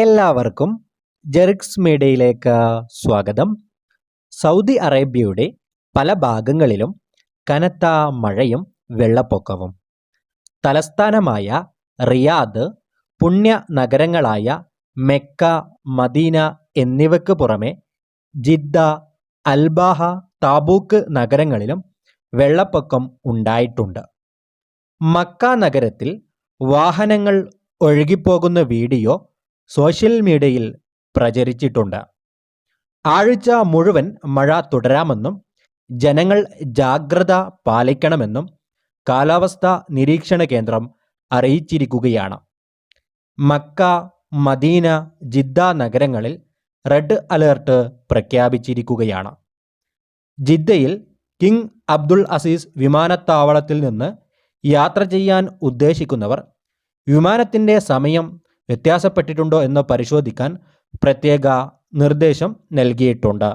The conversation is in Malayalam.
എല്ലാവർക്കും ജെറിക്സ് മീഡിയയിലേക്ക് സ്വാഗതം. സൗദി അറേബ്യയുടെ പല ഭാഗങ്ങളിലും കനത്ത മഴയും വെള്ളപ്പൊക്കവും. തലസ്ഥാനമായ റിയാദ് പുണ്യ നഗരങ്ങളായ മെക്ക മദീന എന്നിവയ്ക്ക് പുറമെ ജിദ്ദ അൽബാഹ താബൂക്ക് നഗരങ്ങളിലും വെള്ളപ്പൊക്കം ഉണ്ടായിട്ടുണ്ട്. മക്ക നഗരത്തിൽ വാഹനങ്ങൾ ഒഴുകിപ്പോകുന്ന വീഡിയോ സോഷ്യൽ മീഡിയയിൽ പ്രചരിച്ചിട്ടുണ്ട്. ആഴ്ച മുഴുവൻ മഴ തുടരാമെന്നും ജനങ്ങൾ ജാഗ്രത പാലിക്കണമെന്നും കാലാവസ്ഥാ നിരീക്ഷണ കേന്ദ്രം അറിയിച്ചിരിക്കുകയാണ്. മക്ക മദീന ജിദ്ദ നഗരങ്ങളിൽ റെഡ് അലേർട്ട് പ്രഖ്യാപിച്ചിരിക്കുകയാണ്. ജിദ്ദയിൽ കിങ് അബ്ദുൾ അസീസ് വിമാനത്താവളത്തിൽ നിന്ന് യാത്ര ചെയ്യാൻ ഉദ്ദേശിക്കുന്നവർ വിമാനത്തിന്റെ സമയം വ്യത്യാസപ്പെട്ടിട്ടുണ്ടോ എന്ന് പരിശോധിക്കാൻ പ്രത്യേക നിർദ്ദേശം നൽകിയിട്ടുണ്ട്.